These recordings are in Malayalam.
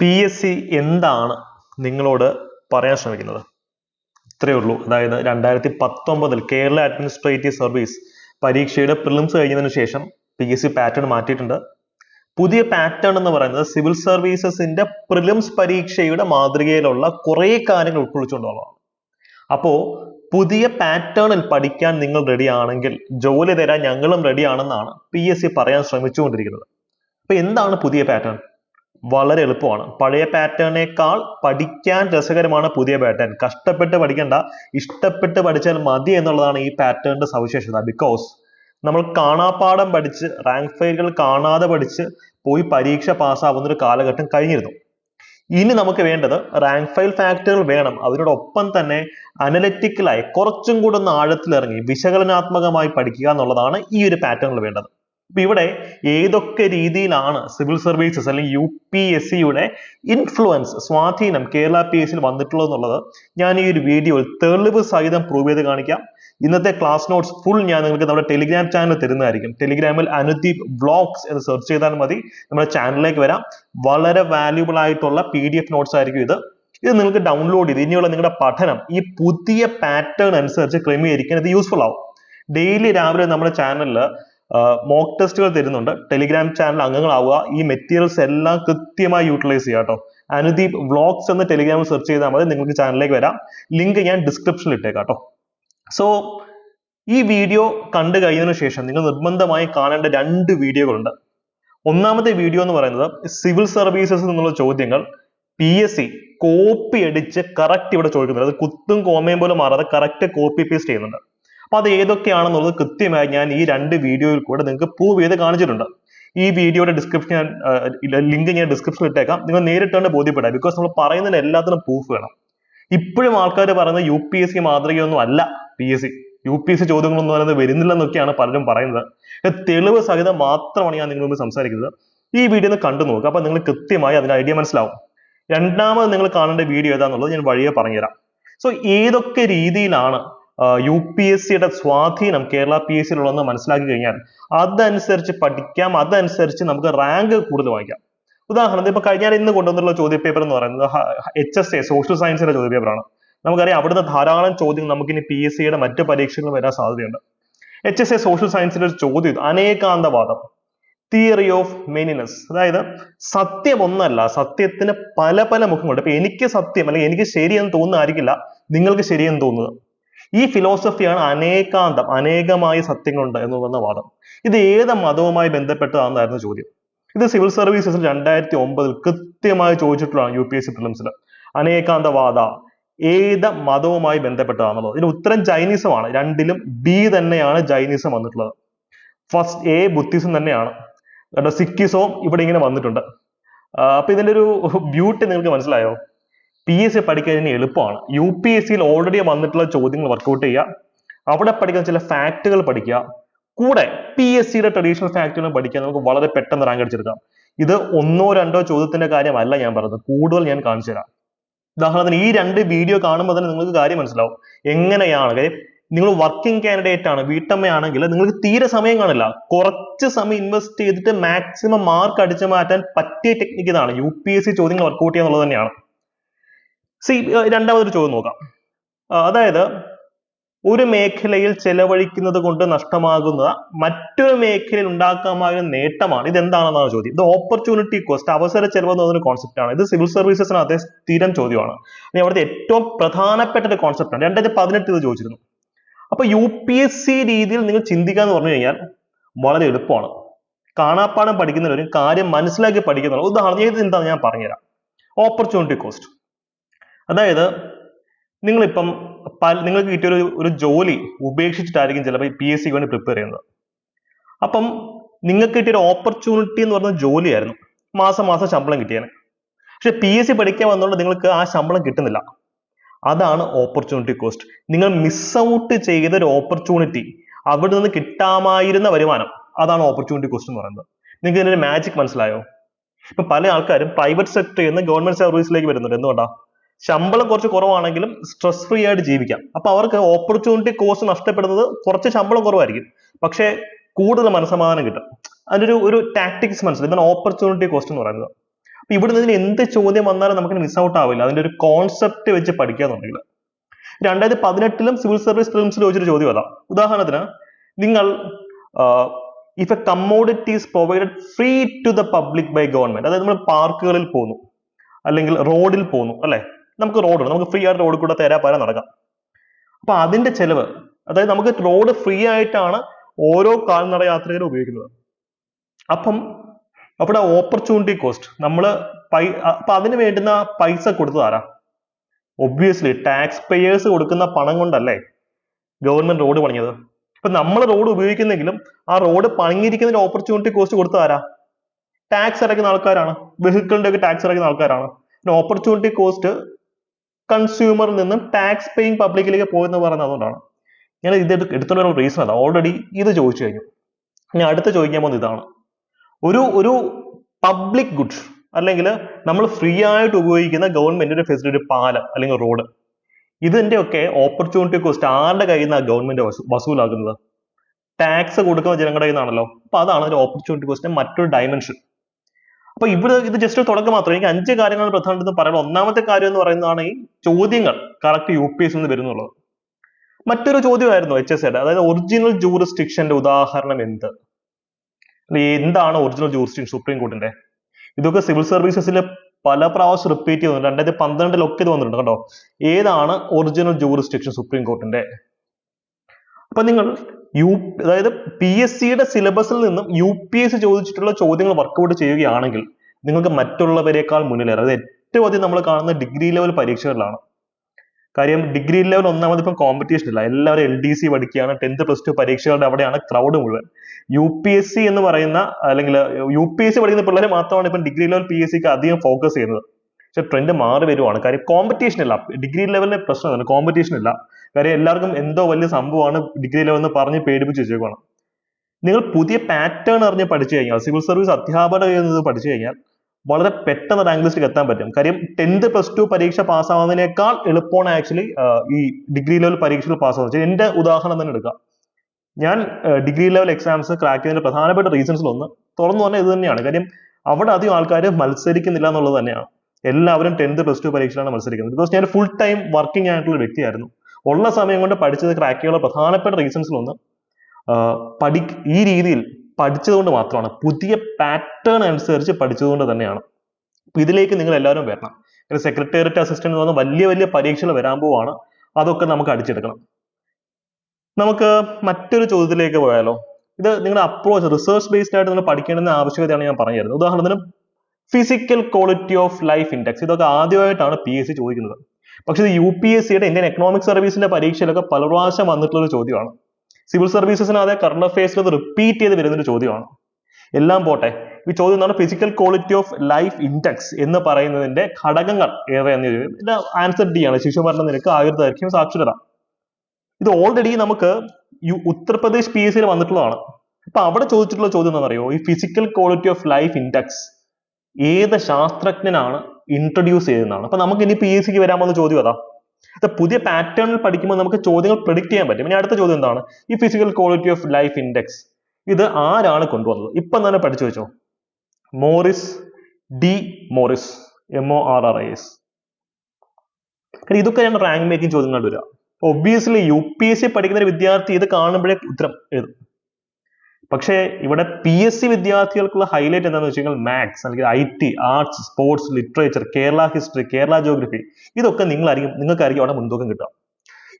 പി എസ് സി എന്താണ് നിങ്ങളോട് പറയാൻ ശ്രമിക്കുന്നത്? ഇത്രയേ ഉള്ളൂ. അതായത് രണ്ടായിരത്തി പത്തൊമ്പതിൽ കേരള അഡ്മിനിസ്ട്രേറ്റീവ് സർവീസ് പരീക്ഷയുടെ പ്രിലിംസ് കഴിഞ്ഞതിന് ശേഷം പി എസ് സി പാറ്റേൺ മാറ്റിയിട്ടുണ്ട്. പുതിയ പാറ്റേൺ എന്ന് പറയുന്നത് സിവിൽ സർവീസസിന്റെ പ്രിലിംസ് പരീക്ഷയുടെ മാതൃകയിലുള്ള കുറേ കാര്യങ്ങൾ ഉൾക്കൊള്ളിച്ചുകൊണ്ടുള്ളതാണ് അപ്പോ പുതിയ പാറ്റേണിൽ പഠിക്കാൻ നിങ്ങൾ റെഡിയാണെങ്കിൽ ജോലി തരാൻ ഞങ്ങളും റെഡിയാണെന്നാണ് പി എസ് സി പറയാൻ ശ്രമിച്ചുകൊണ്ടിരിക്കുന്നത്. അപ്പൊ എന്താണ് പുതിയ പാറ്റേൺ വളരെ എളുപ്പമാണ്. പഴയ പാറ്റേണിനേക്കാൾ പഠിക്കാൻ രസകരമാണ് പുതിയ പാറ്റേൺ. കഷ്ടപ്പെട്ട് പഠിക്കണ്ട ഇഷ്ടപ്പെട്ട് പഠിച്ചാൽ മതി എന്നുള്ളതാണ് ഈ പാറ്റേണിന്റെ സവിശേഷത. ബിക്കോസ് നമ്മൾ കാണാപ്പാഠം പഠിച്ച് റാങ്ക് ഫയലുകൾ കാണാതെ പഠിച്ച് പോയി പരീക്ഷ പാസ്സാവുന്ന ഒരു കാലഘട്ടം കഴിഞ്ഞിരുന്നു. ഇനി നമുക്ക് വേണ്ടത് റാങ്ക് ഫയൽ ഫാക്ടറുകൾ വേണം. അതിനോടൊപ്പം തന്നെ അനലറ്റിക്കലായി കുറച്ചും കൂടെ ഒന്ന് ആഴത്തിലിറങ്ങി വിശകലനാത്മകമായി പഠിക്കുക എന്നുള്ളതാണ് ഈ ഒരു പാറ്റേണിൽ വേണ്ടത്. അപ്പൊ ഇവിടെ ഏതൊക്കെ രീതിയിലാണ് സിവിൽ സർവീസസ് അല്ലെങ്കിൽ യു പി എസ് സിയുടെ ഇൻഫ്ലുവൻസ് സ്വാധീനം കേരള പി എസ് സിയിൽ വന്നിട്ടുള്ളത് എന്നുള്ളത് ഞാൻ ഈ ഒരു വീഡിയോയിൽ തെളിവ് സഹിതം പ്രൂവ് ചെയ്ത് കാണിക്കാം. ഇന്നത്തെ ക്ലാസ് നോട്ട്സ് ഫുൾ ഞാൻ നിങ്ങൾക്ക് നമ്മുടെ ടെലിഗ്രാം ചാനൽ തരുന്നതായിരിക്കും. ടെലിഗ്രാമിൽ അനുദീപ് വ്ളോഗ്സ് എന്ന് സെർച്ച് ചെയ്താൽ മതി. നമ്മുടെ ചാനലിലേക്ക് വരാം. വളരെ വാല്യൂബിൾ ആയിട്ടുള്ള പി ഡി എഫ് നോട്ട്സ് ആയിരിക്കും ഇത്. ഇത് നിങ്ങൾക്ക് ഡൗൺലോഡ് ചെയ്ത് ഇനിയുള്ള നിങ്ങളുടെ പഠനം ഈ പുതിയ പാറ്റേൺ അനുസരിച്ച് ക്രമീകരിക്കാൻ ഇത് യൂസ്ഫുൾ ആവും. ഡെയിലി രാവിലെ നമ്മുടെ ചാനലിൽ മോക്ക് ടെസ്റ്റുകൾ തരുന്നുണ്ട്. ടെലിഗ്രാം ചാനൽ അംഗങ്ങളാവുക. ഈ മെറ്റീരിയൽസ് എല്ലാം കൃത്യമായി യൂട്ടിലൈസ് ചെയ്യുക കേട്ടോ. അനുദീപ് വ്ളോഗ്സ് എന്ന് ടെലിഗ്രാമിൽ സെർച്ച് ചെയ്താൽ മതി. നിങ്ങൾക്ക് ചാനലിലേക്ക് വരാം. ലിങ്ക് ഞാൻ ഡിസ്ക്രിപ്ഷനിൽ ഇട്ടേക്കാം കേട്ടോ. സോ ഈ വീഡിയോ കണ്ടു കഴിഞ്ഞതിന് ശേഷം നിങ്ങൾ നിർബന്ധമായി കാണേണ്ട രണ്ട് വീഡിയോകളുണ്ട് ഒന്നാമത്തെ വീഡിയോ എന്ന് പറയുന്നത് സിവിൽ സർവീസസ് നിന്നുള്ള ചോദ്യങ്ങൾ. പി എസ് സി കോപ്പി അടിച്ച് കറക്റ്റ് ഇവിടെ ചോദിക്കുന്നുണ്ട്. അത് കുത്തും കോമയും പോലും മാറാതെ കറക്റ്റ് കോപ്പി പേസ്റ്റ് ചെയ്യുന്നുണ്ട്. അപ്പൊ അത് ഏതൊക്കെയാണെന്നുള്ളത് കൃത്യമായി ഞാൻ ഈ രണ്ട് വീഡിയോയിൽ കൂടെ നിങ്ങൾക്ക് പ്രൂവ് ചെയ്ത് കാണിച്ചിട്ടുണ്ട്. ഈ വീഡിയോയുടെ ഡിസ്ക്രിപ്ഷൻ ഞാൻ ലിങ്ക് ഞാൻ ഡിസ്ക്രിപ്ഷനിൽ ഇട്ടേക്കാം. നിങ്ങൾ നേരിട്ട് തന്നെ ബോധ്യപ്പെടാം. ബിക്കോസ് നമ്മൾ പറയുന്നതിന് എല്ലാത്തിനും പ്രൂഫ് വേണം. ഇപ്പോഴും ആൾക്കാർ പറയുന്നത് യു പി എസ് സി മാതൃകയൊന്നും അല്ല P S C U P S C ചോദ്യങ്ങളൊന്നും പറയുന്നത് വരുന്നില്ലെന്നൊക്കെയാണ് പലരും പറയുന്നത്. തെളിവ് സഹിതം മാത്രമാണ് ഞാൻ നിങ്ങളോട് സംസാരിക്കുന്നത്. ഈ വീഡിയോ ഒന്ന് കണ്ടു നോക്കുക അപ്പൊ നിങ്ങൾ കൃത്യമായി അതിന്റെ ഐഡിയ മനസ്സിലാവും. രണ്ടാമത് നിങ്ങൾ കാണേണ്ട വീഡിയോ ഏതാന്നുള്ളത് ഞാൻ വഴിയെ പറഞ്ഞുതരാം. സോ ഏതൊക്കെ രീതിയിലാണ് യു പി എസ് സിയുടെ സ്വാധീനം കേരള പി എസ് സിയിലുള്ളതെന്ന് മനസ്സിലാക്കി കഴിഞ്ഞാൽ അതനുസരിച്ച് പഠിക്കാം അതനുസരിച്ച് നമുക്ക് റാങ്ക് കൂടുതൽ വാങ്ങിക്കാം. ഉദാഹരണത്തിന് ഇപ്പൊ കഴിഞ്ഞാൽ ഇന്ന് കൊണ്ടുവന്നിട്ടുള്ള ചോദ്യ പേപ്പർ എന്ന് പറയുന്നത് എച്ച് എസ് എ സോഷ്യൽ സയൻസിന്റെ ചോദ്യ പേപ്പറാണ് നമുക്കറിയാം അവിടുന്ന് ധാരാളം ചോദ്യം നമുക്കിനി പി എസ് സിയുടെ മറ്റ് പരീക്ഷകൾ വരാൻ സാധ്യതയുണ്ട്. എച്ച് എസ് എ സോഷ്യൽ സയൻസിന്റെ ഒരു ചോദ്യം അനേകാന്തവാദം. തിയറി ഓഫ് മെനിനസ് അതായത് സത്യം ഒന്നല്ല സത്യത്തിന് പല പല മുഖങ്ങളുണ്ട്. ഇപ്പൊ എനിക്ക് സത്യം അല്ലെങ്കിൽ എനിക്ക് ശരിയെന്ന് തോന്നുന്നതായിരിക്കില്ല നിങ്ങൾക്ക് ശരിയെന്ന് തോന്നുന്നത്. ഈ ഫിലോസഫിയാണ് അനേകാന്തം അനേകമായ സത്യങ്ങളുണ്ട് എന്ന് പറയുന്ന വാദം. ഇത് ഏത് മതവുമായി ബന്ധപ്പെട്ടതാണെന്നായിരുന്നു ചോദ്യം. ഇത് സിവിൽ സർവീസസിൽ രണ്ടായിരത്തി ഒമ്പതിൽ കൃത്യമായി ചോദിച്ചിട്ടുള്ളതാണ് യു പി എസ് സി പ്രിലിംസിൽ അനേകാന്തവാദ ഏത് മതവുമായി ബന്ധപ്പെട്ടതാണെന്നുള്ളത്. ഇതിന് ഉത്തരം ജൈനിസമാണ് രണ്ടിലും ബി തന്നെയാണ് ജൈനിസം വന്നിട്ടുള്ളത്. ഫസ്റ്റ് എ ബുദ്ധിസം തന്നെയാണ്. സിക്കിസവും ഇവിടെ ഇങ്ങനെ വന്നിട്ടുണ്ട്. അപ്പൊ ഇതിന്റെ ഒരു ബ്യൂട്ടി നിങ്ങൾക്ക് മനസ്സിലായോ? പി എസ് സി പഠിക്കാൻ ഇനി എളുപ്പമാണ്. യു പി എസ് സിയിൽ ഓൾറെഡി വന്നിട്ടുള്ള ചോദ്യങ്ങൾ വർക്കൗട്ട് ചെയ്യുക. അവിടെ പഠിക്കുന്ന ചില ഫാക്റ്റുകൾ പഠിക്കുക. കൂടെ പി എസ് സിയുടെ ട്രഡീഷണൽ ഫാക്റ്റുകൾ പഠിക്കാൻ നമുക്ക് വളരെ പെട്ടെന്ന് റാങ്ക് അടിച്ചെടുക്കാം. ഇത് ഒന്നോ രണ്ടോ ചോദ്യത്തിന്റെ കാര്യമല്ല ഞാൻ പറഞ്ഞത്. കൂടുതൽ ഞാൻ കാണിച്ചു തരാം. ഉദാഹരണത്തിന് ഈ രണ്ട് വീഡിയോ കാണുമ്പോൾ തന്നെ നിങ്ങൾക്ക് കാര്യം മനസ്സിലാവും. എങ്ങനെയാണ് കാര്യം നിങ്ങൾ വർക്കിംഗ് കാൻഡിഡേറ്റ് ആണ് വീട്ടമ്മയാണെങ്കിൽ നിങ്ങൾക്ക് തീരെ സമയം കാണില്ല. കുറച്ച് സമയം ഇൻവെസ്റ്റ് ചെയ്തിട്ട് മാക്സിമം മാർക്ക് അടിച്ചു മാറ്റാൻ പറ്റിയ ടെക്നിക്ക് ഇതാണ് യു പി എസ് സി ചോദ്യങ്ങൾ വർക്കൗട്ട് ചെയ്യുക എന്നുള്ളത് തന്നെയാണ്. സി രണ്ടാമതൊരു ചോദ്യം നോക്കാം. അതായത് ഒരു മേഖലയിൽ ചെലവഴിക്കുന്നത് കൊണ്ട് നഷ്ടമാകുന്ന മറ്റൊരു മേഖലയിൽ ഉണ്ടാക്കാമാകുന്ന നേട്ടമാണ്. ഇത് എന്താണെന്നാണ് ചോദ്യം. ഇത് ഓപ്പർച്യൂണിറ്റി കോസ്റ്റ് അവസര ചെലവ് എന്ന് പറയുന്ന കോൺസെപ്റ്റ് ആണ്. ഇത് സിവിൽ സർവീസസിനകത്തെ സ്ഥിരം ചോദ്യമാണ്. ഇനി അവിടുത്തെ ഏറ്റവും പ്രധാനപ്പെട്ട ഒരു കോൺസെപ്റ്റ് ആണ്. രണ്ടായിരത്തി പതിനെട്ട് ഇത് ചോദിച്ചിരുന്നു. അപ്പൊ യു പി എസ് സി രീതിയിൽ നിങ്ങൾ ചിന്തിക്കുക എന്ന് പറഞ്ഞു കഴിഞ്ഞാൽ വളരെ എളുപ്പമാണ്. കാണാപ്പാടം പഠിക്കുന്നവരും കാര്യം മനസ്സിലാക്കി പഠിക്കുന്നവർ ഉദാഹരണം ഇത് എന്താണെന്ന് ഞാൻ പറഞ്ഞുതരാം. ഓപ്പർച്യൂണിറ്റി കോസ്റ്റ് അതായത് നിങ്ങളിപ്പം പല നിങ്ങൾക്ക് കിട്ടിയ ഒരു ഒരു ജോലി ഉപേക്ഷിച്ചിട്ടായിരിക്കും ചിലപ്പോൾ പി എസ് സിക്ക് വേണ്ടി പ്രിപ്പയർ ചെയ്യുന്നത്. അപ്പം നിങ്ങൾക്ക് കിട്ടിയ ഒരു ഓപ്പർച്യൂണിറ്റി എന്ന് പറഞ്ഞ ജോലിയായിരുന്നു. മാസം മാസം ശമ്പളം കിട്ടിയാണ് പക്ഷെ പി എസ് സി പഠിക്കാൻ വന്നുകൊണ്ട് നിങ്ങൾക്ക് ആ ശമ്പളം കിട്ടുന്നില്ല. അതാണ് ഓപ്പർച്യൂണിറ്റി കോസ്റ്റ് നിങ്ങൾ മിസ് ഔട്ട് ചെയ്ത ഒരു ഓപ്പർച്യൂണിറ്റി അവിടെ നിന്ന് കിട്ടാമായിരുന്ന വരുമാനം. അതാണ് ഓപ്പർച്യൂണിറ്റി കോസ്റ്റ് എന്ന് പറയുന്നത്. നിങ്ങൾക്ക് ഇതിന്റെ മാജിക് മനസ്സിലായോ? ഇപ്പൊ പല ആൾക്കാരും പ്രൈവറ്റ് സെക്ടറിൽ നിന്ന് ഗവൺമെന്റ് സർവീസിലേക്ക് വരുന്നുണ്ട്. എന്തുകൊണ്ടാ? ശമ്പളം കുറച്ച് കുറവാണെങ്കിലും സ്ട്രെസ് ഫ്രീ ആയിട്ട് ജീവിക്കാം. അപ്പൊ അവർക്ക് ഓപ്പർച്യൂണിറ്റി കോസ്റ്റ് നഷ്ടപ്പെടുന്നത് കുറച്ച് ശമ്പളം കുറവായിരിക്കും. പക്ഷേ കൂടുതൽ മനസ്സമാധാനം കിട്ടും. അതിന്റെ ഒരു ഒരു ടാക്ടിക്സ് മനസ്സിലായി. ഇതാണ് ഓപ്പർച്യൂണിറ്റി കോസ്റ്റ് എന്ന് പറയുന്നത്. അപ്പൊ ഇവിടെ നിന്ന് എന്ത് ചോദ്യം വന്നാലും നമുക്ക് മിസ് ഔട്ട് ആവില്ല. അതിന്റെ ഒരു കോൺസെപ്റ്റ് വെച്ച് പഠിക്കാന്നുണ്ടെങ്കിൽ രണ്ടായിരത്തി പതിനെട്ടിലും സിവിൽ സർവീസ് പ്രിലിംസിൽ ചോദിച്ചൊരു ചോദ്യം അതാ. ഉദാഹരണത്തിന് നിങ്ങൾ if a commodity is provided free to the public by government അതായത് നമ്മൾ പാർക്കുകളിൽ പോകുന്നു അല്ലെങ്കിൽ റോഡിൽ പോകുന്നു അല്ലെ? നമുക്ക് റോഡുണ്ട് നമുക്ക് ഫ്രീ ആയിട്ട് റോഡ് കൂടെ തേരാ പാര നടക്കാം. അപ്പൊ അതിന്റെ ചെലവ് അതായത് നമുക്ക് റോഡ് ഫ്രീ ആയിട്ടാണ് ഓരോ കാൽനട യാത്രികരും ഉപയോഗിക്കുന്നത്. അപ്പം അവിടെ ഓപ്പർച്യൂണിറ്റി കോസ്റ്റ് നമ്മൾ പൈ അപ്പൊ അതിന് വേണ്ടുന്ന പൈസ കൊടുത്തത് ആരാ? ഒബ്വിയസ്ലി ടാക്സ് പേയേഴ്സ് കൊടുക്കുന്ന പണം കൊണ്ടല്ലേ ഗവൺമെന്റ് റോഡ് പണിഞ്ഞത്? ഇപ്പൊ നമ്മൾ റോഡ് ഉപയോഗിക്കുന്നെങ്കിലും ആ റോഡ് പണിഞ്ഞിരിക്കുന്നതിന് ഓപ്പർച്യൂണിറ്റി കോസ്റ്റ് കൊടുത്തത് ആരാ? ടാക്സ് അടയ്ക്കുന്ന ആൾക്കാരാണ്. വെഹിക്കിളിന്റെ ഒക്കെ ടാക്സ് അടയ്ക്കുന്ന ആൾക്കാരാണ്. ഓപ്പർച്യൂണിറ്റി കോസ്റ്റ് കൺസ്യൂമറിൽ നിന്നും ടാക്സ് പേയിങ് പബ്ലിക്കിലേക്ക് പോയെന്ന് പറയുന്നത് അതുകൊണ്ടാണ്. ഞാൻ ഇത് എടു- എടുത്തുള്ള റീസൺ അതാ ഓൾറെഡി ഇത് ചോദിച്ചു കഴിഞ്ഞു. ഇനി അടുത്ത ചോദിക്കാൻ പോകുന്നത് ഇതാണ്. ഒരു ഒരു പബ്ലിക് ഗുഡ്സ് അല്ലെങ്കിൽ നമ്മൾ ഫ്രീ ആയിട്ട് ഉപയോഗിക്കുന്ന ഗവൺമെന്റിന്റെ ഫെസിലിറ്റി ഒരു പാലം അല്ലെങ്കിൽ റോഡ് ഇതിന്റെ ഒക്കെ ഓപ്പർച്യൂണിറ്റി കോസ്റ്റ് ആരുടെ കയ്യിൽ നിന്നാണ് ഗവൺമെന്റ് വസൂലാക്കുന്നത്? ടാക്സ് കൊടുക്കുന്ന ജനങ്ങളുടെ കയ്യിൽ നിന്നാണല്ലോ. അപ്പൊ അതാണ് ഒരു ഓപ്പർച്യൂണിറ്റി കോസ്റ്റിന്റെ മറ്റൊരു ഡയമെൻഷൻ അപ്പൊ ഇവിടെ ഇത് ജസ്റ്റ് തുടക്കം മാത്രം. എനിക്ക് അഞ്ച് കാര്യങ്ങൾ പ്രധാനമെന്ന് പറയുന്നത് ഒന്നാമത്തെ കാര്യം എന്ന് പറയുന്നതാണ് ഈ ചോദ്യങ്ങൾ കറക്റ്റ് യു പി എസ് വരുന്നുള്ളത്. മറ്റൊരു ചോദ്യമായിരുന്നു എച്ച് എസ് അതായത് ഒറിജിനൽ ജൂറിസ്ഡിക്ഷന്റെ ഉദാഹരണം എന്ത്? എന്താണ് ഒറിജിനൽ ജൂറിസ്ഡിക്ഷൻ സുപ്രീം കോർട്ടിന്റെ ഇതൊക്കെ സിവിൽ സർവീസസിൽ പല പ്രാവശ്യം റിപ്പീറ്റ് ചെയ്തിട്ടുണ്ട്. രണ്ടായിരത്തി പന്ത്രണ്ടിലൊക്കെ ഇത് വന്നിട്ടുണ്ട് കേട്ടോ. ഏതാണ് ഒറിജിനൽ ജൂറിസ്ഡിക്ഷൻ സുപ്രീം കോർട്ടിന്റെ അപ്പൊ നിങ്ങൾ യു അതായത് പി എസ് സിയുടെ സിലബസിൽ നിന്നും യു പി എസ് ചോദിച്ചിട്ടുള്ള ചോദ്യങ്ങൾ വർക്കൗട്ട് ചെയ്യുകയാണെങ്കിൽ നിങ്ങൾക്ക് മറ്റുള്ളവരെക്കാൾ മുന്നിലേറെ അതായത് ഏറ്റവും ആദ്യം നമ്മൾ കാണുന്ന ഡിഗ്രി ലെവൽ പരീക്ഷകളിലാണ്. കാര്യം ഡിഗ്രി ലെവൽ ഒന്നാമത് ഇപ്പം കോമ്പറ്റീഷൻ ഇല്ല. എല്ലാവരും എൽ ഡി സി പഠിക്കുകയാണ്. ടെൻത്ത് പ്ലസ് ടു പരീക്ഷകളുടെ അവിടെയാണ് ക്രൗഡ് മുഴുവൻ. യു പി എസ് സി എന്ന് പറയുന്ന അല്ലെങ്കിൽ യു പി എസ് സി പഠിക്കുന്ന പിള്ളേരെ മാത്രമാണ് ഇപ്പം ഡിഗ്രി ലെവൽ പി എസ് സിക്ക് അധികം ഫോക്കസ് ചെയ്യുന്നത്. പക്ഷെ ട്രെൻഡ് മാറി വരുവാണ്. കാര്യം കോമ്പറ്റീഷൻ ഇല്ല. ഡിഗ്രി ലെവലിലെ പ്രശ്നമാണ് കോമ്പറ്റീഷൻ ഇല്ല. കാര്യം എല്ലാവർക്കും എന്തോ വലിയ സംഭവമാണ് ഡിഗ്രി ലെവലെന്ന് പറഞ്ഞ് പേടിപ്പിച്ച് വെച്ചേക്കണം നിങ്ങൾ പുതിയ പാറ്റേൺ അറിഞ്ഞ് പഠിച്ചു കഴിഞ്ഞാൽ സിവിൽ സർവീസ് അധ്യാപകരിൽ നിന്ന് പഠിച്ചു കഴിഞ്ഞാൽ വളരെ പെട്ടെന്ന് റാങ്ക് ലിസ്റ്റിൽ എത്താൻ പറ്റും. കാര്യം ടെൻത്ത് പ്ലസ് ടു പരീക്ഷ പാസ്സാവുന്നതിനേക്കാൾ എളുപ്പമാണ് ആക്ച്വലി ഈ ഡിഗ്രി ലെവൽ പരീക്ഷയിൽ പാസ്സാവുന്നത് എന്റെ ഉദാഹരണം തന്നെ എടുക്കാം. ഞാൻ ഡിഗ്രി ലെവൽ എക്സാംസ് ക്രാക്ക് ചെയ്തതിന്റെ പ്രധാനപ്പെട്ട റീസൺസിൽ ഒന്ന്. തുറന്നു പറഞ്ഞാൽ ഇത് തന്നെയാണ്. കാര്യം അവിടെ അധികം ആൾക്കാർ മത്സരിക്കുന്നില്ല എന്നുള്ളത് തന്നെയാണ്. എല്ലാവരും ടെൻത്ത് പ്ലസ് ടു പരീക്ഷയിലാണ് മത്സരിക്കുന്നത്. ബിക്കോസ് ഞാൻ ഫുൾ ടൈം വർക്കിംഗ് ആയിട്ടുള്ള വ്യക്തിയായിരുന്നു. ഉള്ള സമയം കൊണ്ട് പഠിച്ചത് ചെയ്യാനുള്ള പ്രധാനപ്പെട്ട റീസൺസിൽ ഒന്ന്. പഠി ഈ രീതിയിൽ പഠിച്ചതുകൊണ്ട് മാത്രമാണ് പുതിയ പാറ്റേൺ അനുസരിച്ച് പഠിച്ചതുകൊണ്ട് തന്നെയാണ്. അപ്പൊ ഇതിലേക്ക് നിങ്ങൾ എല്ലാവരും വരണം. സെക്രട്ടേറിയറ്റ് അസിസ്റ്റന്റ് എന്ന് പറഞ്ഞ വലിയ വലിയ പരീക്ഷകൾ വരാൻ പോവാണ്. അതൊക്കെ നമുക്ക് അടിച്ചെടുക്കണം. നമുക്ക് മറ്റൊരു ചോദ്യത്തിലേക്ക് പോയാലോ? ഇത് നിങ്ങളുടെ അപ്രോച്ച് റിസർച്ച് ബേസ്ഡ് ആയിട്ട് നിങ്ങൾ പഠിക്കേണ്ടുന്ന ആവശ്യകതയാണ് ഞാൻ പറഞ്ഞു തരുന്നത് ഉദാഹരണത്തിന് physical quality of life index ഇതൊക്കെ ആദ്യമായിട്ടാണ് പി എസ് സി ചോദിക്കുന്നത്. പക്ഷെ ഇത് യു പി എസ് സിയുടെ ഇന്ത്യൻ എക്കണോമിക് സർവീസിന്റെ പരീക്ഷയിലൊക്കെ പല പ്രാവശ്യം വന്നിട്ടുള്ള ഒരു ചോദ്യമാണ്. സിവിൽ സർവീസസിന് അതേ കറണ്ട് അഫയേഴ്സിൽ അത് റിപ്പീറ്റ് ചെയ്ത് വരുന്ന ഒരു ചോദ്യമാണ്. എല്ലാം പോട്ടെ ഈ ചോദ്യം എന്താണ്? Physical quality of life index എന്ന് പറയുന്നതിന്റെ ഘടകങ്ങൾ ഏവയെന്ന് ചോദിക്കും. ആൻസർ ഡി ആണ്. ശിശുമരണ നിരക്ക് ആയുർദൈർഘ്യം സാക്ഷരത. ഇത് ഓൾറെഡി നമുക്ക് ഉത്തർപ്രദേശ് പി എസ് സിയിൽ വന്നിട്ടുള്ളതാണ്. അപ്പൊ അവിടെ ചോദിച്ചിട്ടുള്ള ചോദ്യം എന്താണെന്നറിയോ? ഈ physical quality of life index ഏത് ശാസ്ത്രജ്ഞനാണ് ഇൻട്രൊഡ്യൂസ് ചെയ്യുന്നതാണ്. അപ്പൊ നമുക്ക് ഇനി പി എസ് സിക്ക് വരാൻ പോകുന്ന ചോദ്യം അതാ. പുതിയ പാറ്റേണിൽ പഠിക്കുമ്പോൾ നമുക്ക് ചോദ്യങ്ങൾ പ്രിഡിക്റ്റ് ചെയ്യാൻ പറ്റും. ഇനി അടുത്ത ചോദ്യം എന്താണ്? ഈ physical quality of life index ഇത് ആരാണ് കൊണ്ടുവന്നത്? ഇപ്പം തന്നെ പഠിച്ചു വെച്ചോ. Morris D Morris M O R R I S കാരണം ഇതൊക്കെയാണ് റാങ്ക് മേക്കിംഗ് ചോദ്യങ്ങൾ വരിക. Obviously U P S C പഠിക്കുന്ന ഒരു വിദ്യാർത്ഥി ഇത് കാണുമ്പോഴേ ഉത്തരം എഴുതും. പക്ഷേ ഇവിടെ പി എസ് സി വിദ്യാർത്ഥികൾക്കുള്ള ഹൈലൈറ്റ് എന്താണെന്ന് വെച്ച് കഴിഞ്ഞാൽ മാത്സ് അല്ലെങ്കിൽ I T arts sports literature Kerala history Kerala geography ഇതൊക്കെ നിങ്ങളായിരിക്കും നിങ്ങൾക്കായിരിക്കും അവിടെ മുൻതൂക്കം കിട്ടുക.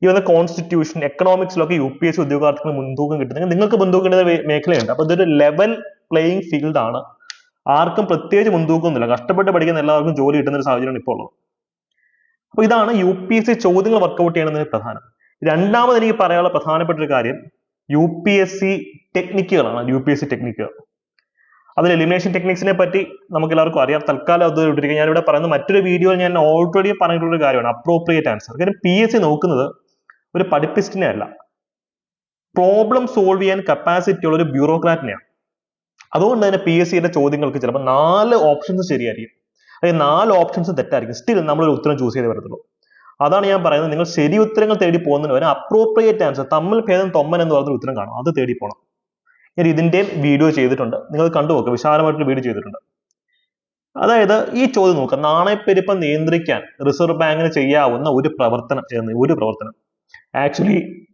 ഈ വന്ന കോൺസ്റ്റിറ്റ്യൂഷൻ എക്കണോമിക്സിലൊക്കെ യു പി എസ് സി ഉദ്യോഗാർത്ഥികൾ മുൻതൂക്കം കിട്ടുന്നെങ്കിൽ നിങ്ങൾക്ക് മുൻതൂക്കം കിട്ടുന്ന മേഖലയുണ്ട്. അപ്പൊ ഇതൊരു ലെവൽ പ്ലേയിങ് ഫീൽഡ് ആണ്. ആർക്കും പ്രത്യേകിച്ച് മുൻതൂക്കമൊന്നുമില്ല. കഷ്ടപ്പെട്ട് പഠിക്കുന്ന എല്ലാവർക്കും ജോലി കിട്ടുന്ന ഒരു സാഹചര്യമാണ് ഇപ്പോൾ ഉള്ളത്. അപ്പൊ ഇതാണ് യു പി എസ് സി ചോദ്യങ്ങൾ വർക്കൗട്ട് ചെയ്യണമെന്നതിന് പ്രധാനം. രണ്ടാമത് എനിക്ക് പറയാനുള്ള പ്രധാനപ്പെട്ട ഒരു കാര്യം യു പി എസ് സി ടെക്നിക്കുകളാണ് യു പി എസ് സി ടെക്നിക്കുകൾ അതിൽ എലിമിനേഷൻ ടെക്നിക്സിനെ പറ്റി നമുക്ക് എല്ലാവർക്കും അറിയാം. തൽക്കാലം അത് ഇട്ടിരിക്കുക ഞാൻ ഇവിടെ പറയുന്ന മറ്റൊരു വീഡിയോയിൽ ഞാൻ ഓൾറെഡി പറഞ്ഞിട്ടുള്ള ഒരു കാര്യമാണ്. അപ്രോപ്രിയേറ്റ് ആൻസർ കാരണം പി എസ് സി നോക്കുന്നത് ഒരു പഠിപ്പിസ്റ്റിനെ അല്ല. പ്രോബ്ലം സോൾവ് ചെയ്യാൻ കപ്പാസിറ്റി ഉള്ള ഒരു ബ്യൂറോക്രാറ്റിനെയാണ് അതുകൊണ്ട് തന്നെ പി എസ് സിയുടെ ചോദ്യങ്ങൾക്ക് ചിലപ്പോൾ നാല് ഓപ്ഷൻസ് ശരിയായിരിക്കും. അല്ലെങ്കിൽ നാല് ഓപ്ഷൻസ് തെറ്റായിരിക്കും. സ്റ്റിൽ നമ്മളൊരു ഉത്തരം ചൂസ് ചെയ്തേ വരത്തുള്ളൂ അതാണ് ഞാൻ പറയുന്നത്. നിങ്ങൾ ശരി ഉത്തരങ്ങൾ തേടി പോകുന്നതിന് പകരം അപ്രോപ്രിയേറ്റ് ആൻസർ തമ്മിൽ ഭേദം തൊമ്മൻ എന്ന് പറഞ്ഞൊരു ഉത്തരം കാണും. അത് തേടി പോകണം ഞാൻ ഇതിന്റെയും വീഡിയോ ചെയ്തിട്ടുണ്ട്. നിങ്ങൾ കണ്ടു നോക്കുക വിശാലമായിട്ടൊരു വീഡിയോ ചെയ്തിട്ടുണ്ട്. അതായത് ഈ ചോദ്യം നോക്കുക നാണയപ്പെരുപ്പം നിയന്ത്രിക്കാൻ റിസർവ് ബാങ്കിന് ചെയ്യാവുന്ന ഒരു പ്രവർത്തനം ഒരു പ്രവർത്തനം. ആക്ച്വലി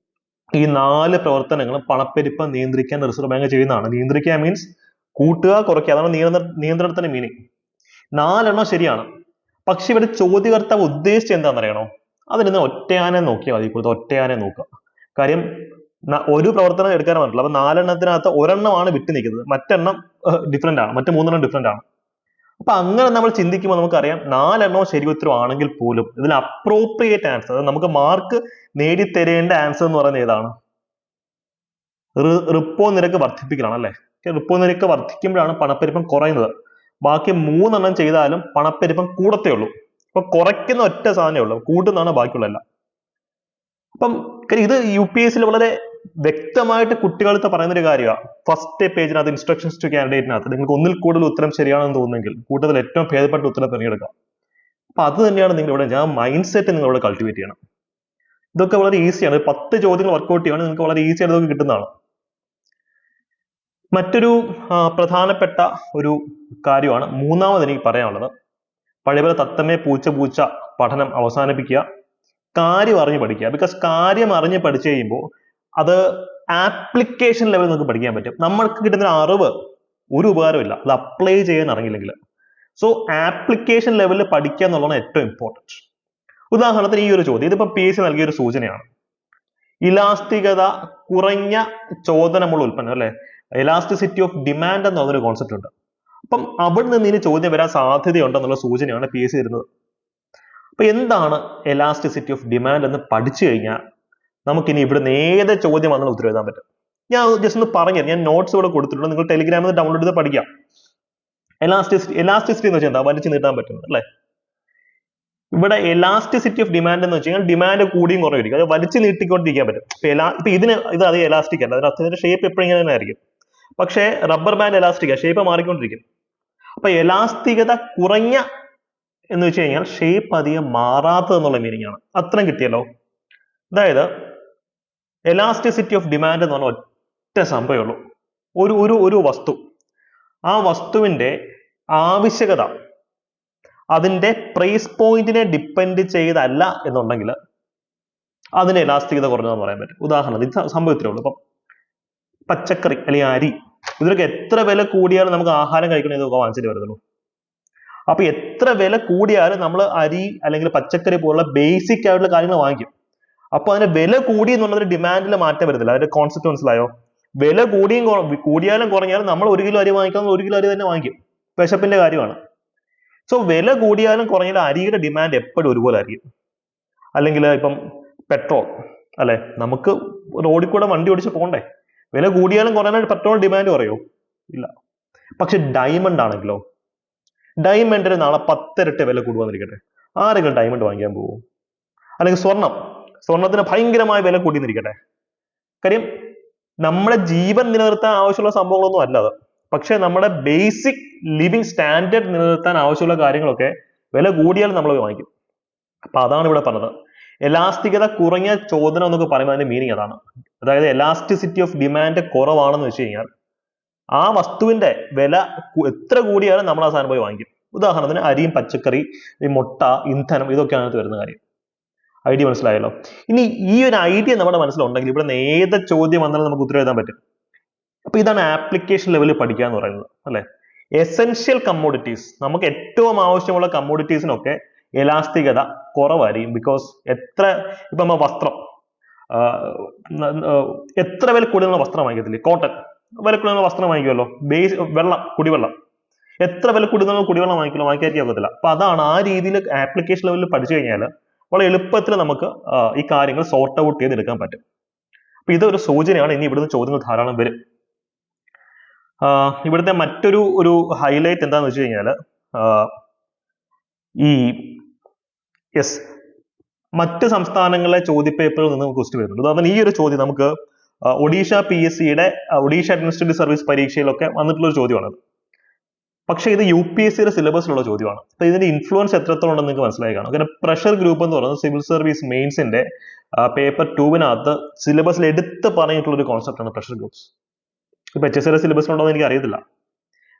ഈ നാല് പ്രവർത്തനങ്ങളും പണപ്പെരുപ്പം നിയന്ത്രിക്കാൻ റിസർവ് ബാങ്ക് ചെയ്യുന്നതാണ്. നിയന്ത്രിക്കുക മീൻസ് കൂട്ടുക കുറയ്ക്കുക. അതാണ് നിയന്ത്ര നിയന്ത്രണത്തിന്റെ മീനിങ് നാലെണ്ണം ശരിയാണ്. പക്ഷെ ഇവിടെ ചോദ്യകർത്താവ് ഉദ്ദേശിച്ചത് എന്താണെന്നറിയണോ അതിന് ഒറ്റയാനെ നോക്കിയാൽ മതി. ഇപ്പോഴത്തെ ഒറ്റയാനെ നോക്കുക. കാര്യം ഒരു പ്രവർത്തനം എടുക്കാൻ പറ്റില്ല അപ്പൊ നാലെണ്ണത്തിനകത്ത് ഒരെണ്ണമാണ് വിട്ടു നിൽക്കുന്നത്. മറ്റെണ്ണം ഡിഫറെന്റ് ആണ്. മറ്റു മൂന്നെണ്ണം ഡിഫറെന്റ് ആണ്. അപ്പൊ അങ്ങനെ നമ്മൾ ചിന്തിക്കുമ്പോൾ നമുക്കറിയാം നാലെണ്ണവും ശരി ഉത്തരം ആണെങ്കിൽ പോലും ഇതിൽ അപ്രോപ്രിയേറ്റ് ആൻസർ നമുക്ക് മാർക്ക് നേടിത്തരേണ്ട ആൻസർ എന്ന് പറയുന്നത് ഏതാണ്? റിപ്പോ നിരക്ക് വർദ്ധിപ്പിക്കലാണ് അല്ലെ? റിപ്പോ നിരക്ക് വർദ്ധിക്കുമ്പോഴാണ് പണപ്പെരുപ്പം കുറയുന്നത്. ബാക്കി മൂന്നെണ്ണം ചെയ്താലും പണപ്പെരുപ്പം കൂടത്തേ ഉള്ളൂ. അപ്പൊ കുറയ്ക്കുന്ന ഒറ്റ സാധനമേ ഉള്ളൂ. കൂട്ടുന്നതാണ് ബാക്കിയുള്ള എല്ലാം അപ്പം ഇത് യു പി എസ് വളരെ വ്യക്തമായിട്ട് കുട്ടികൾക്ക് പറയുന്ന ഒരു കാര്യമാണ് ഫസ്റ്റ് പേജിനകത്ത് ഇൻസ്ട്രക്ഷൻസ് ടു കാൻഡിഡേറ്റിനകത്ത് നിങ്ങൾക്ക് ഒന്നിൽ കൂടുതൽ ഉത്തരം ശരിയാണെന്ന് തോന്നുന്നെങ്കിൽ കൂട്ടത്തിൽ ഏറ്റവും ഭേദപ്പെട്ട ഉത്തരം തിരഞ്ഞെടുക്കാം അപ്പൊ അത് തന്നെയാണ് നിങ്ങൾ ഇവിടെ ഞാൻ മൈൻഡ് സെറ്റ് നിങ്ങൾ ഇവിടെ കൾട്ടിവേറ്റ് ചെയ്യണം. ഇതൊക്കെ വളരെ ഈസിയാണ് പത്ത് ചോദ്യങ്ങൾ വർക്കൗട്ട് ചെയ്യുകയാണെങ്കിൽ നിങ്ങൾക്ക് വളരെ ഈസിയായിട്ട് ഇതൊക്കെ കിട്ടുന്നതാണ്. മറ്റൊരു പ്രധാനപ്പെട്ട ഒരു കാര്യമാണ് മൂന്നാമത് എനിക്ക് പറയാനുള്ളത്. പഴയപോലെ തത്തമ്മേ പൂച്ച പൂച്ച പഠനം അവസാനിപ്പിക്കുക കാര്യം അറിഞ്ഞ് പഠിക്കുക. ബിക്കോസ് കാര്യം അറിഞ്ഞ് പഠിച്ചു കഴിയുമ്പോൾ അത് ആപ്ലിക്കേഷൻ ലെവലിൽ നമുക്ക് പഠിക്കാൻ പറ്റും. നമ്മൾക്ക് കിട്ടുന്ന അറിവ് ഒരു ഉപകാരമില്ല അത് അപ്ലൈ ചെയ്യാൻ അറിയില്ലെങ്കിൽ സോ ആപ്ലിക്കേഷൻ ലെവലിൽ പഠിക്കുക എന്നുള്ളതാണ് ഏറ്റവും ഇമ്പോർട്ടന്റ് ഉദാഹരണത്തിന് ഈ ഒരു ചോദ്യം. ഇതിപ്പോൾ പി എസ് സി നൽകിയ ഒരു സൂചനയാണ്. ഇലാസ്തികത കുറഞ്ഞ ചോദനമുള്ള ഉൽപ്പന്നം അല്ലെ? എലാസ്റ്റിസിറ്റി ഓഫ് ഡിമാൻഡ് എന്ന് പറഞ്ഞൊരു കോൺസെപ്റ്റ് ഉണ്ട്. അപ്പം അവിടെ നിന്ന് ഇനി ചോദ്യം വരാൻ സാധ്യതയുണ്ടെന്നുള്ള സൂചനയാണ് പി എസ് തരുന്നത്. അപ്പൊ എന്താണ് എലാസ്റ്റിസിറ്റി ഓഫ് ഡിമാൻഡ് എന്ന് പഠിച്ചു കഴിഞ്ഞാൽ നമുക്കിനി ഇവിടുന്ന് ഏത് ചോദ്യം വന്നാലും ഉത്തരം എഴുതാൻ പറ്റും. ഞാൻ ജസ്റ്റ് ഒന്ന് പറഞ്ഞു ഞാൻ നോട്ട്സ് ഇവിടെ കൊടുത്തിട്ടുണ്ട്. നിങ്ങൾ ടെലിഗ്രാമിൽ നിന്ന് ഡൗൺലോഡ് ചെയ്ത് പഠിക്കാം. എലാസ്റ്റിസിറ്റി എലാസ്റ്റിസിറ്റി എന്ന് വെച്ചാൽ എന്താ? വലിച്ചു നീട്ടാൻ പറ്റുന്നത് അല്ലേ? ഇവിടെ എലാസ്റ്റിസിറ്റി ഓഫ് ഡിമാൻഡ് എന്ന് വെച്ച് കഴിഞ്ഞാൽ ഡിമാൻഡ് കൂടിയും കുറയും അത് വലിച്ചു നീട്ടിക്കൊണ്ടിരിക്കാൻ പറ്റും. ഇപ്പൊ ഇതിന് ഇത് അത് എലാസ്റ്റിക് അല്ല. ഇതിന്റെ ഷേപ്പ് എപ്പോഴും ഇങ്ങനെ തന്നെ ആയിരിക്കും. പക്ഷേ റബ്ബർ ബാൻഡ് എലാസ്റ്റിക് ഷേപ്പ് മാറിക്കൊണ്ടിരിക്കും. അപ്പൊ എലാസ്തികത കുറഞ്ഞ എന്ന് വെച്ച് കഴിഞ്ഞാൽ ഷേപ്പ് അധികം മാറാത്തത് എന്നുള്ള മീനിങ് ആണ്. അത്രയും കിട്ടിയല്ലോ. അതായത് എലാസ്റ്റിസിറ്റി ഓഫ് ഡിമാൻഡ് എന്ന് പറഞ്ഞ ഒറ്റ സംഭവമേ ഉള്ളൂ. ഒരു ഒരു ഒരു വസ്തു. ആ വസ്തുവിന്റെ ആവശ്യകത അതിന്റെ പ്രൈസ് പോയിന്റിനെ ഡിപ്പെൻഡ് ചെയ്തല്ല എന്നുണ്ടെങ്കിൽ അതിന് എലാസ്തികത കുറഞ്ഞതെന്ന് പറയാൻ പറ്റും. ഉദാഹരണത്തിന് സംഭവത്തിലുള്ളൂ ഇപ്പം പച്ചക്കറി അല്ലെങ്കിൽ അരി ഇതിനൊക്കെ എത്ര വില കൂടിയാലും നമുക്ക് ആഹാരം കഴിക്കണേ ഇതൊക്കെ വാങ്ങിച്ചിട്ട് വരുന്നുള്ളൂ. അപ്പൊ എത്ര വില കൂടിയാലും നമ്മൾ അരി അല്ലെങ്കിൽ പച്ചക്കറി പോലുള്ള ബേസിക് ആയിട്ടുള്ള കാര്യങ്ങൾ വാങ്ങിക്കും. അപ്പൊ അതിന് വില കൂടി എന്നുള്ളൊരു ഡിമാൻഡിൽ മാറ്റം വരുന്നില്ല. അതിന്റെ കോൺസെപ്റ്റ് മനസ്സിലായോ? വില കൂടിയും കൂടിയാലും കുറഞ്ഞാലും നമ്മൾ ഒരു കിലോ അരി വാങ്ങിക്കാൻ ഒരു കിലോ അരി തന്നെ വാങ്ങിക്കും. വിശപ്പിന്റെ കാര്യമാണ്. സോ വില കൂടിയാലും കുറഞ്ഞാലും അരിയുടെ ഡിമാൻഡ് എപ്പോഴും ഒരുപോലെ ആയിരിക്കും. അല്ലെങ്കിൽ ഇപ്പം പെട്രോൾ അല്ലെ? നമുക്ക് റോഡിൽ കൂടെ വണ്ടി ഓടിച്ച് പോകണ്ടേ വില കൂടിയാലും കുറയാനായിട്ട് പെട്രോൾ ഡിമാൻഡ് കുറയോ. ഇല്ല. പക്ഷെ ഡയമണ്ട് ആണെങ്കിലോ? ഡയമണ്ടിന് നാളെ പത്തിരട്ടി വില കൂടുവാന്നിരിക്കട്ടെ. ആരെങ്കിലും ഡയമണ്ട് വാങ്ങിക്കാൻ പോകും അല്ലെങ്കിൽ സ്വർണം? സ്വർണത്തിന് ഭയങ്കരമായ വില കൂടിയെന്നിരിക്കട്ടെ കാര്യം നമ്മുടെ ജീവൻ നിലനിർത്താൻ ആവശ്യമുള്ള സംഭവങ്ങളൊന്നും അല്ല അത്. പക്ഷെ നമ്മുടെ ബേസിക് ലിവിങ് സ്റ്റാൻഡേർഡ് നിലനിർത്താൻ ആവശ്യമുള്ള കാര്യങ്ങളൊക്കെ വില കൂടിയാലും നമ്മൾ വാങ്ങിക്കും. അപ്പൊ അതാണ് ഇവിടെ പറഞ്ഞത്. എലാസ്തികത കുറഞ്ഞ ചോദനം എന്നൊക്കെ പറയുമ്പോൾ അതിന്റെ മീനിങ് അതാണ്. അതായത് എലാസ്റ്റിസിറ്റി ഓഫ് ഡിമാൻഡ് കുറവാണെന്ന് വെച്ച് കഴിഞ്ഞാൽ ആ വസ്തുവിന്റെ വില എത്ര കൂടിയാലും നമ്മൾ ആ സാധനം പോയി വാങ്ങിക്കും. ഉദാഹരണത്തിന് അരിയും പച്ചക്കറി മുട്ട ഇന്ധനം ഇതൊക്കെയാണ് അതിനകത്ത് വരുന്ന കാര്യം. ഐഡിയ മനസ്സിലായല്ലോ? ഇനി ഈ ഒരു ഐഡിയ നമ്മുടെ മനസ്സിലുണ്ടെങ്കിൽ ഇവിടെ നിന്ന് ഏത് ചോദ്യം വന്നാലും നമുക്ക് ഉത്തരം എഴുതാൻ പറ്റും. അപ്പൊ ഇതാണ് ആപ്ലിക്കേഷൻ ലെവലിൽ പഠിക്കുക എന്ന് പറയുന്നത് അല്ലെ? എസെൻഷ്യൽ കമ്മോഡിറ്റീസ് നമുക്ക് ഏറ്റവും ആവശ്യമുള്ള കമ്മോഡിറ്റീസിനൊക്കെ എലാസ്തികത കുറവായിരിക്കും. ബിക്കോസ് എത്ര ഇപ്പം നമ്മൾ വസ്ത്രം എത്ര വില കൂടുതലുള്ള വസ്ത്രം വാങ്ങിക്കത്തില്ലേ? കോട്ടൺ വില കൂടുതലുള്ള വസ്ത്രം വാങ്ങിക്കുമല്ലോ? ബേസ് വെള്ളം കുടിവെള്ളം. എത്ര വില കൂടുതലുള്ള കുടിവെള്ളം വാങ്ങിക്കലോ വാങ്ങിക്കാതിരിക്കാൻ ഒക്കത്തില്ല. അപ്പൊ അതാണ് ആ രീതിയിൽ ആപ്ലിക്കേഷൻ ലെവലിൽ പഠിച്ചു കഴിഞ്ഞാൽ വളരെ എളുപ്പത്തിൽ നമുക്ക് ഈ കാര്യങ്ങൾ സോർട്ട് ഔട്ട് ചെയ്തെടുക്കാൻ പറ്റും. അപ്പൊ ഇതൊരു സൂചനയാണ്. ഇനി ഇവിടുന്ന് ചോദ്യങ്ങൾ ധാരാളം വരും. ഇവിടുത്തെ മറ്റൊരു ഒരു ഹൈലൈറ്റ് എന്താണെന്ന് വെച്ച് കഴിഞ്ഞാൽ ഈ യെസ് മറ്റ് സംസ്ഥാനങ്ങളെ ചോദ്യപേപ്പറിൽ നിന്ന് നമുക്ക് ക്വസ്റ്റ്യൻ വരുന്നുണ്ട്. ഉദാഹരണം ഈ ഒരു ചോദ്യം നമുക്ക് ഒഡീഷ പി എസ് സിയുടെ ഒഡീഷ അഡ്മിനിസ്ട്രേറ്റീവ് സർവീസ് പരീക്ഷയിലൊക്കെ വന്നിട്ടുള്ള ഒരു ചോദ്യമാണത് പക്ഷെ ഇത് യു പി എസ് സിയുടെ സിലബസിലുള്ള ചോദ്യമാണ്. അപ്പൊ ഇതിന്റെ ഇൻഫ്ലുവൻസ് എത്രത്തോളം ഉണ്ടെന്ന് നിങ്ങൾക്ക് മനസ്സിലായി കാണും. കാരണം പ്രഷർ ഗ്രൂപ്പ് എന്ന് പറയുന്നത് സിവിൽ സർവീസ് മെയിൻസിന്റെ പേപ്പർ ടൂവിനകത്ത് സിലബസിൽ എടുത്ത് പറഞ്ഞിട്ടുള്ള ഒരു കോൺസെപ്റ്റ് ആണ് പ്രഷർ ഗ്രൂപ്പ്സ് ഇപ്പൊ എച്ച് എസ് സിയുടെ സിലബസിലുണ്ടോ എന്ന് എനിക്ക് അറിയത്തില്ല.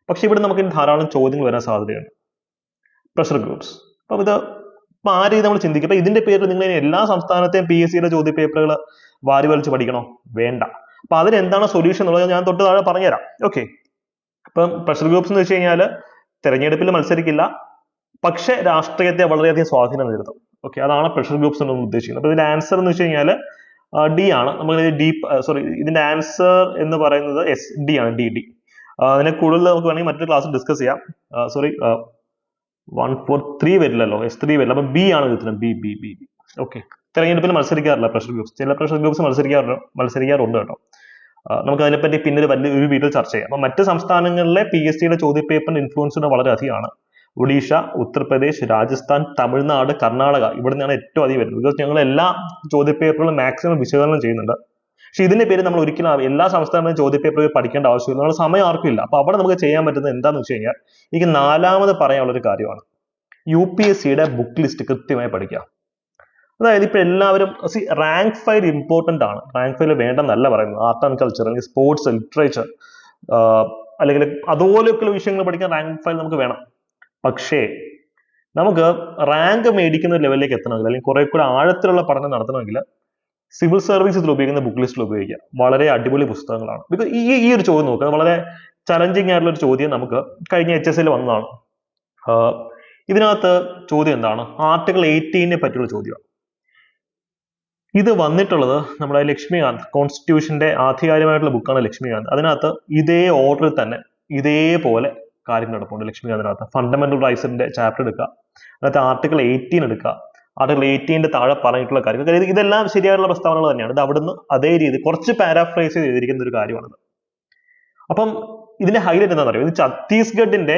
പക്ഷെ ഇവിടെ നമുക്ക് ധാരാളം ചോദ്യങ്ങൾ വരാൻ സാധ്യതയുണ്ട്. പ്രഷർ ഗ്രൂപ്പ്സ് അപ്പം ഇത് ഇപ്പം ആ രീതി നമ്മൾ ചിന്തിക്കും. അപ്പം ഇതിന്റെ പേരിൽ നിങ്ങൾ എല്ലാ സംസ്ഥാനത്തെയും പി എസ് സിയുടെ ചോദ്യ പേപ്പറുകൾ വാരി വലിച്ച് പഠിക്കണോ? വേണ്ട. അപ്പം അതിന് എന്താണ് സൊല്യൂഷൻ എന്നുള്ളത് ഞാൻ തൊട്ട് താഴെ പറഞ്ഞുതരാം. ഓക്കെ ഇപ്പം പ്രഷർ ഗ്രൂപ്പ്സ് എന്ന് വെച്ച് കഴിഞ്ഞാൽ തെരഞ്ഞെടുപ്പിൽ മത്സരിക്കില്ല. പക്ഷേ രാഷ്ട്രീയത്തെ വളരെയധികം സ്വാധീനം നേരിടും ഓക്കെ അതാണ് പ്രഷർ ഗ്രൂപ്പ്സ് എന്ന് ഉദ്ദേശിക്കുന്നത്. അപ്പോൾ ഇതിന്റെ ആൻസർ എന്ന് വെച്ച് കഴിഞ്ഞാൽ ഡി ആണ്. നമ്മൾ ഡി സോറി ഇതിന്റെ ആൻസർ എന്ന് പറയുന്നത് എസ് ഡി ആണ്. ഡി ഡി അതിനെ കൂടുതൽ നമുക്ക് വേണമെങ്കിൽ മറ്റൊരു ക്ലാസ് ഡിസ്കസ് ചെയ്യാം. സോറി വൺ ഫോർ ത്രീ വരില്ലല്ലോ. എസ് ത്രീ വരില്ല. അപ്പൊ ബി ആണ് b B B B B okay തെരഞ്ഞെടുപ്പിൽ മത്സരിക്കാറില്ല. പ്രഷർ ഗ്രൂപ്പ്സ് ചില പ്രഷർ ഗ്രൂപ്പ്സ് മത്സരിക്കാറുണ്ട് മത്സരിക്കാറുണ്ട് കേട്ടോ. നമുക്ക് അതിനെപ്പറ്റി പിന്നീട് വലിയ ഒരു വീഡിയോ ചർച്ച ചെയ്യാം. അപ്പൊ മറ്റ് സംസ്ഥാനങ്ങളിലെ പി എസ് സിയുടെ ചോദ്യപേപ്പറിന്റെ ഇൻഫ്ലുവൻസ് വളരെ അധികമാണ് ഒഡീഷ ഉത്തർപ്രദേശ് രാജസ്ഥാൻ തമിഴ്നാട് കർണാടക. ഇവിടെ നിന്നാണ് ഏറ്റവും അധികം വരുന്നത്. ബിക്കോസ് ഞങ്ങൾ എല്ലാ ചോദ്യപേപ്പറുകളും മാക്സിമം വിശകലനം ചെയ്യുന്നുണ്ട്. പക്ഷെ ഇതിന്റെ പേര് നമ്മൾ ഒരിക്കലും എല്ലാ ചോദ്യ ചോദ്യപേപ്പർ പഠിക്കേണ്ട ആവശ്യമില്ല. നമ്മൾ സമയം ആർക്കും ഇല്ല അപ്പൊ അവിടെ നമുക്ക് ചെയ്യാൻ പറ്റുന്നത് എന്താന്ന് വെച്ച് കഴിഞ്ഞാൽ എനിക്ക് നാലാമത് പറയാനുള്ള ഒരു കാര്യമാണ്. യു പി എസ് സിയുടെ ബുക്ക് ലിസ്റ്റ് കൃത്യമായി പഠിക്കുക. അതായത് ഇപ്പൊ എല്ലാവരും റാങ്ക് ഫയൽ ഇമ്പോർട്ടന്റ് ആണ്. റാങ്ക് ഫയൽ വേണ്ടെന്നല്ല പറയുന്നത്. ആർട്ട് ആൻഡ് കൾച്ചർ അല്ലെങ്കിൽ സ്പോർട്സ് ലിറ്ററേച്ചർ അല്ലെങ്കിൽ അതുപോലെയൊക്കെയുള്ള വിഷയങ്ങൾ പഠിക്കാൻ റാങ്ക് ഫയൽ നമുക്ക് വേണം. പക്ഷേ നമുക്ക് റാങ്ക് മേടിക്കുന്ന ലെവലിലേക്ക് എത്തണമെങ്കിൽ അല്ലെങ്കിൽ കുറെ കൂടെ ആഴത്തിലുള്ള പഠനം നടത്തണമെങ്കിൽ സിവിൽ സർവീസസിൽ ഉപയോഗിക്കുന്ന ബുക്ക് ലിസ്റ്റിൽ ഉപയോഗിക്കുക വളരെ അടിപൊളി പുസ്തകങ്ങളാണ്. ബിക്കോസ് ഈ ഈ ഒരു ചോദ്യം നോക്കുക വളരെ ചലഞ്ചിങ് ആയിട്ടുള്ള ഒരു ചോദ്യം നമുക്ക് കഴിഞ്ഞ എച്ച് എസ് എൽ വന്നതാണ്. ഇതിനകത്ത് ചോദ്യം എന്താണ്? ആർട്ടിക്കിൾ എയ്റ്റീനെ പറ്റിയുള്ള ചോദ്യമാണ്. ഇത് വന്നിട്ടുള്ളത് നമ്മുടെ ലക്ഷ്മികാന്ത് കോൺസ്റ്റിറ്റ്യൂഷന്റെ ആധികാരികമായിട്ടുള്ള ബുക്കാണ് ലക്ഷ്മികാന്ത്. അതിനകത്ത് ഇതേ ഓർഡറിൽ തന്നെ ഇതേപോലെ കാര്യങ്ങൾ നടപ്പുണ്ട് ലക്ഷ്മികാന്തിനകത്ത്. ഫണ്ടമെന്റൽ റൈറ്റ്സിന്റെ ചാപ്റ്റർ എടുക്കുക. അതിനകത്ത് ആർട്ടിക്കിൾ എയ്റ്റീൻ എടുക്കുക. ആർട്ടിക്കിൾ എയ്റ്റീന്റെ താഴെ പറഞ്ഞിട്ടുള്ള കാര്യങ്ങൾ. ഇതെല്ലാം ശരിയായിട്ടുള്ള പ്രസ്താവനകൾ തന്നെയാണ്. ഇത് അവിടുന്ന് അതേ രീതി കുറച്ച് പാരാഫ്രൈസ് ചെയ്തിരിക്കുന്ന ഒരു കാര്യമാണിത്. അപ്പം ഇതിന്റെ ഹൈലൈറ്റ് എന്താണെന്ന് അറിയാം ഇത് ഛത്തീസ്ഗഡിന്റെ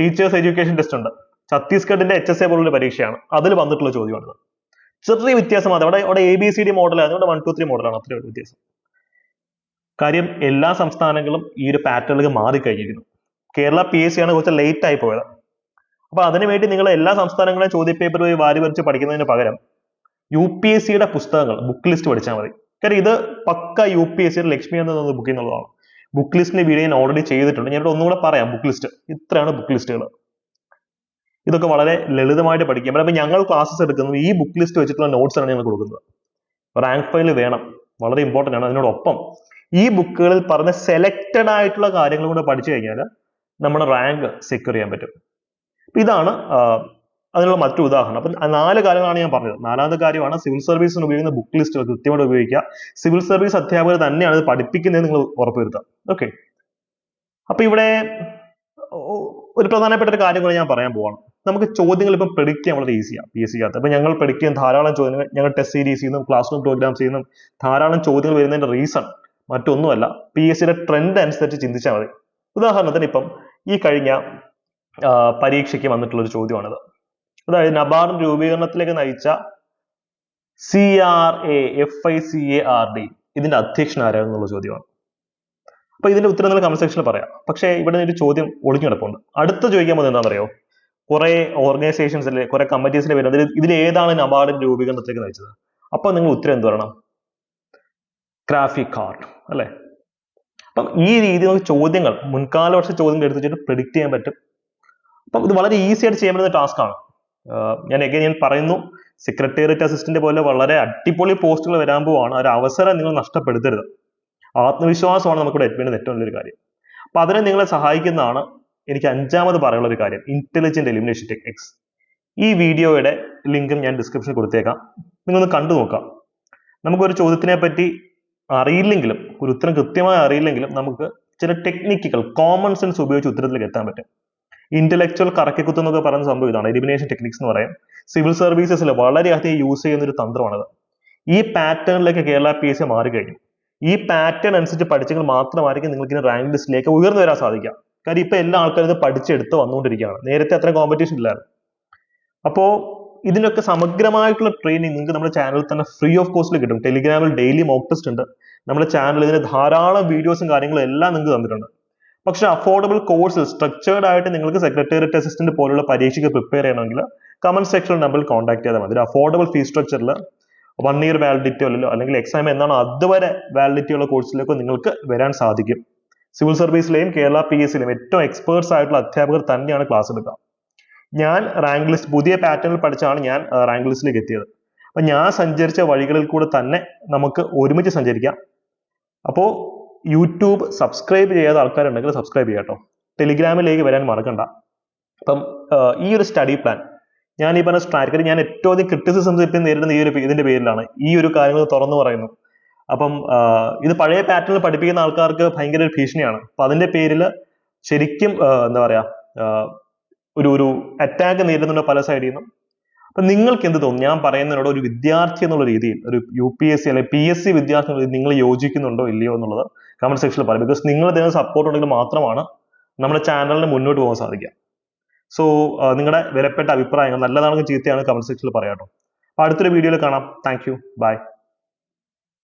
ടീച്ചേഴ്സ് എഡ്യൂക്കേഷൻ ടെസ്റ്റ് ഉണ്ട്. ഛത്തീസ്ഗഡിന്റെ എച്ച് എസ് എ പോലുള്ള പരീക്ഷയാണ്. അതിൽ വന്നിട്ടുള്ള ചോദ്യമാണിത്. ചെറിയ വ്യത്യാസം മാത്രം. അവിടെ അവിടെ എ ബി സി ഡി മോഡലാണ് ഇവിടെ വൺ ടു ത്രീ മോഡലാണ് അത്രയും വ്യത്യാസം. കാര്യം എല്ലാ സംസ്ഥാനങ്ങളും ഈ ഒരു പാറ്റേണിലേക്ക് മാറിക്കഴിഞ്ഞിരിക്കുന്നു. കേരള പി എസ് സി ആണ് കുറച്ച് ലേറ്റ് ആയി പോയത്. അപ്പൊ അതിനുവേണ്ടി നിങ്ങൾ എല്ലാ സംസ്ഥാനങ്ങളെയും ചോദ്യപേപ്പർ പോയി വാരി വരച്ച് പഠിക്കുന്നതിന് പകരം യു പി എസ് സിയുടെ പുസ്തകങ്ങൾ ബുക്ക് ലിസ്റ്റ് പഠിച്ചാൽ മതി. കാര്യം ഇത് പക്ക യു പി എസ് സിയുടെ ലക്ഷ്മി എന്ന ബുക്ക് എന്നുള്ളതാണ്. ബുക്ക് ലിസ്റ്റിന്റെ വീഡിയോ ഞാൻ ഓൾറെഡി ചെയ്തിട്ടുണ്ട്. ഞാൻ ഒന്നുകൂടെ പറയാം ബുക്ക് ലിസ്റ്റ് ഇത്രയാണ് ബുക്ക് ലിസ്റ്റുകൾ ഇതൊക്കെ വളരെ ലളിതമായിട്ട് പഠിക്കാം അപ്പൊ ഞങ്ങൾ ക്ലാസ്സസ് എടുക്കുന്നത് ഈ ബുക്ക് ലിസ്റ്റ് വെച്ചിട്ടുള്ള നോട്ട്സ് ആണ് ഞങ്ങൾ കൊടുക്കുന്നത്. റാങ്ക് ഫയൽ വേണം. വളരെ ഇമ്പോർട്ടന്റ് ആണ്. അതിനോടൊപ്പം ഈ ബുക്കുകളിൽ പറഞ്ഞ സെലക്റ്റഡ് ആയിട്ടുള്ള കാര്യങ്ങൾ കൂടെ പഠിച്ചു കഴിഞ്ഞാൽ നമ്മുടെ റാങ്ക് സെക്യൂർ ചെയ്യാൻ പറ്റും. ഇതാണ് അതിനുള്ള മറ്റു ഉദാഹരണം. അപ്പം നാല് കാര്യങ്ങളാണ് ഞാൻ പറഞ്ഞത്. നാലാമത്തെ കാര്യമാണ് സിവിൽ സർവീസിന് ഉപയോഗിക്കുന്ന ബുക്ക് ലിസ്റ്റ് കൃത്യമായിട്ട് ഉപയോഗിക്കുക. സിവിൽ സർവീസ് അധ്യാപകർ തന്നെയാണ് ഇത് പഠിപ്പിക്കുന്നത് നിങ്ങൾ ഉറപ്പുവരുത്തുക. ഓക്കെ. അപ്പൊ ഇവിടെ ഒരു പ്രധാനപ്പെട്ട ഒരു കാര്യം കൂടെ ഞാൻ പറയാൻ പോവാണ്. നമുക്ക് ചോദ്യങ്ങൾ ഇപ്പം പ്രെഡിക്റ്റ് ചെയ്യാൻ വളരെ ഈസിയാണ് പി എസ് സിക്കകത്ത് അപ്പൊ ഞങ്ങൾ പ്രെഡിക്റ്റ് ചെയ്യുന്ന ധാരാളം ചോദ്യങ്ങൾ ഞങ്ങൾ ടെസ്റ്റ് സീരീസ് ചെയ്യുന്നു ക്ലാസ് റൂം പ്രോഗ്രാം ചെയ്യുന്നു ധാരാളം ചോദ്യങ്ങൾ വരുന്നതിന്റെ റീസൺ മറ്റൊന്നുമല്ല. പി എസ് സിയുടെ ട്രെൻഡ് അനുസരിച്ച് ചിന്തിച്ചാൽ മതി. ഉദാഹരണത്തിന് ഇപ്പം ഈ കഴിഞ്ഞ പരീക്ഷയ്ക്ക് വന്നിട്ടുള്ള ഒരു ചോദ്യമാണിത്. അതായത് നബാർഡ് രൂപീകരണത്തിലേക്ക് നയിച്ച C R A F I C A R D ഇതിന്റെ അധ്യക്ഷൻ ആരാണെന്നുള്ള ചോദ്യമാണ്. അപ്പൊ ഇതിന്റെ ഉത്തരം നിങ്ങൾ കമന്റ് സെക്ഷനിൽ പറയാം. പക്ഷേ ഇവിടെ ഒരു ചോദ്യം ഒളിഞ്ഞു കിടപ്പുണ്ട്. അടുത്ത ചോദിക്കാൻ പോകുന്നത് എന്താണെന്നറിയോ? കുറെ ഓർഗനൈസേഷൻസിലെ കുറെ കമ്മിറ്റീസിന്റെ പേര് അതിൽ ഇതിൽ ഏതാണ് നബാർഡിന്റെ രൂപീകരണത്തിലേക്ക് നയിച്ചത്? അപ്പൊ നിങ്ങൾ ഉത്തരം എന്ത് പറയണം? ഗ്രാഫിക് കാർഡ് അല്ലെ? അപ്പം ഈ രീതിയിൽ ചോദ്യങ്ങൾ മുൻകാല വർഷ ചോദ്യങ്ങൾ എടുത്ത് വെച്ചിട്ട് പ്രിഡിക്റ്റ് ചെയ്യാൻ പറ്റും. അപ്പം ഇത് വളരെ ഈസി ആയിട്ട് ചെയ്യാൻ പറ്റുന്ന ടാസ്ക് ആണ്. ഞാൻ എങ്ങനെ ഞാൻ പറയുന്നു സെക്രട്ടേറിയറ്റ് അസിസ്റ്റന്റ് പോലെ വളരെ അടിപൊളി പോസ്റ്റുകൾ വരാൻ പോവാണ്. ഒരു അവസരം നിങ്ങൾ നഷ്ടപ്പെടുത്തരുത്. ആത്മവിശ്വാസമാണ് നമുക്കിവിടെ ഏറ്റവും ഏറ്റവും വലിയൊരു കാര്യം. അപ്പൊ അതിനെ നിങ്ങളെ സഹായിക്കുന്നതാണ് എനിക്ക് അഞ്ചാമത് പറയാനുള്ള ഒരു കാര്യം. ഇന്റലിജന്റ് എലിമിനേഷൻ ടെക്നിക്സ് ഈ വീഡിയോയുടെ ലിങ്കും ഞാൻ ഡിസ്ക്രിപ്ഷനിൽ കൊടുത്തേക്കാം. നിങ്ങളൊന്ന് കണ്ടു നോക്കാം. നമുക്കൊരു ചോദ്യത്തിനെ പറ്റി അറിയില്ലെങ്കിലും ഒരു ഉത്തരം കൃത്യമായി അറിയില്ലെങ്കിലും നമുക്ക് ചില ടെക്നിക്കുകൾ കോമൺ സെൻസ് ഉപയോഗിച്ച് ഉത്തരത്തിലേക്ക് എത്താൻ പറ്റും. ഇന്റലക്ച്വൽ കറക്കിക്കുത്ത് എന്നൊക്കെ പറയുന്ന സംഭവം ഇതാണ്. എലിമിനേഷൻ ടെക്നിക്സ് എന്ന് പറയും. സിവിൽ സർവീസസിൽ വളരെയധികം യൂസ് ചെയ്യുന്ന ഒരു തന്ത്രമാണത്. ഈ പാറ്റേണിലേക്ക് കേരള പി എസ് സി മാറിക്കഴിഞ്ഞു. ഈ പാറ്റേൺ അനുസരിച്ച് പഠിച്ചെങ്കിൽ മാത്രമായിരിക്കും നിങ്ങൾക്ക് ഇനി റാങ്ക് ലിസ്റ്റിലേക്ക് ഉയർന്നു വരാൻ സാധിക്കുക. കാര്യം ഇപ്പൊ എല്ലാ ആൾക്കാരും ഇത് പഠിച്ചെടുത്ത് വന്നുകൊണ്ടിരിക്കുകയാണ്. നേരത്തെ അത്ര കോമ്പറ്റീഷൻ ഇല്ലായിരുന്നു. അപ്പോ ഇതിനൊക്കെ സമഗ്രമായിട്ടുള്ള ട്രെയിനിങ് നിങ്ങൾക്ക് നമ്മുടെ ചാനലിൽ തന്നെ ഫ്രീ ഓഫ് കോസ്റ്റിൽ കിട്ടും. ടെലിഗ്രാമിൽ ഡെയിലി മോക്ക് ടെസ്റ്റ് ഉണ്ട്. നമ്മുടെ ചാനലിൽ ഇതിന് ധാരാളം വീഡിയോസും കാര്യങ്ങളും എല്ലാം നിങ്ങൾക്ക് തന്നിട്ടുണ്ട്. പക്ഷെ അഫോർഡബിൾ കോഴ്സ് സ്ട്രക്ചേർഡ് ആയിട്ട് നിങ്ങൾക്ക് സെക്രട്ടേറിയറ്റ് അസിസ്റ്റന്റ് പോലുള്ള പരീക്ഷയ്ക്ക് പ്രിപ്പയർ ചെയ്യണമെങ്കിൽ കമന്റ് സെക്ഷനിൽ നമ്മൾ കോൺടാക്ട് ചെയ്താൽ മതി. അഫോർഡബിൾ ഫീസ് സ്ട്രക്ചറിൽ വൺ ഇയർ വാലിഡിറ്റി അല്ലല്ലോ അല്ലെങ്കിൽ എക്സാം എന്നാണ് അതുവരെ വാലിഡിറ്റി ഉള്ള കോഴ്സിലേക്ക് നിങ്ങൾക്ക് വരാൻ സാധിക്കും. സിവിൽ സർവീസിലെയും കേരള പി എസ് സിയിലെയും ഏറ്റവും എക്സ്പേർട്സ് ആയിട്ടുള്ള അധ്യാപകർ തന്നെയാണ് ക്ലാസ് എടുക്കുക. ഞാൻ റാങ്ക് ലിസ്റ്റ് പുതിയ പാറ്റേണിൽ പഠിച്ചാണ് ഞാൻ റാങ്ക് ലിസ്റ്റിലേക്ക് എത്തിയത്. അപ്പൊ ഞാൻ സഞ്ചരിച്ച വഴികളിൽ കൂടെ തന്നെ നമുക്ക് ഒരുമിച്ച് സഞ്ചരിക്കാം. അപ്പോൾ യൂട്യൂബ് സബ്സ്ക്രൈബ് ചെയ്യാത്ത ആൾക്കാരുണ്ടെങ്കിൽ സബ്സ്ക്രൈബ് ചെയ്യാം കേട്ടോ ടെലിഗ്രാമിലേക്ക് വരാൻ മറക്കണ്ട. അപ്പം ഈ ഒരു സ്റ്റഡി പ്ലാൻ ഞാൻ ഈ പറഞ്ഞ സ്ട്രാറ്റജി ഞാൻ ഏറ്റവും അധികം ക്രിറ്റിസിസംസ് ഇപ്പം നേരിടുന്ന ഈ ഒരു ഇതിന്റെ പേരിലാണ് ഈ ഒരു കാര്യങ്ങൾ തുറന്നു പറയുന്നു. അപ്പം ഇത് പഴയ പാറ്റേണിൽ പഠിപ്പിക്കുന്ന ആൾക്കാർക്ക് ഭയങ്കര ഒരു ഭീഷണിയാണ്. അപ്പൊ അതിന്റെ പേരിൽ ശരിക്കും എന്താ പറയാ ഒരു ഒരു അറ്റാക്ക് നേരിടുന്നുണ്ട് പല സൈഡിൽ നിന്നും. അപ്പൊ നിങ്ങൾക്ക് എന്ത് തോന്നും? ഞാൻ പറയുന്നതിനോട് ഒരു വിദ്യാർത്ഥി എന്നുള്ള രീതിയിൽ ഒരു യു പി എസ് സി അല്ലെങ്കിൽ പി എസ് സി വിദ്യാർത്ഥി നിങ്ങൾ യോജിക്കുന്നുണ്ടോ ഇല്ലയോ എന്നുള്ളത് കമന്റ് സെക്ഷനിൽ പറയും. ബിക്കോസ് നിങ്ങൾ തരുന്ന സപ്പോർട്ട് ഉണ്ടെങ്കിൽ മാത്രമാണ് നമ്മുടെ ചാനലിന് മുന്നോട്ട് പോകാൻ സാധിക്കുക. സോ നിങ്ങളുടെ വിലപ്പെട്ട അഭിപ്രായങ്ങൾ നല്ലതാണെങ്കിൽ ചീത്തയാണ് കമന്റ് സെക്ഷനിൽ പറയാം കേട്ടോ അടുത്തൊരു വീഡിയോയിൽ കാണാം. Thank you by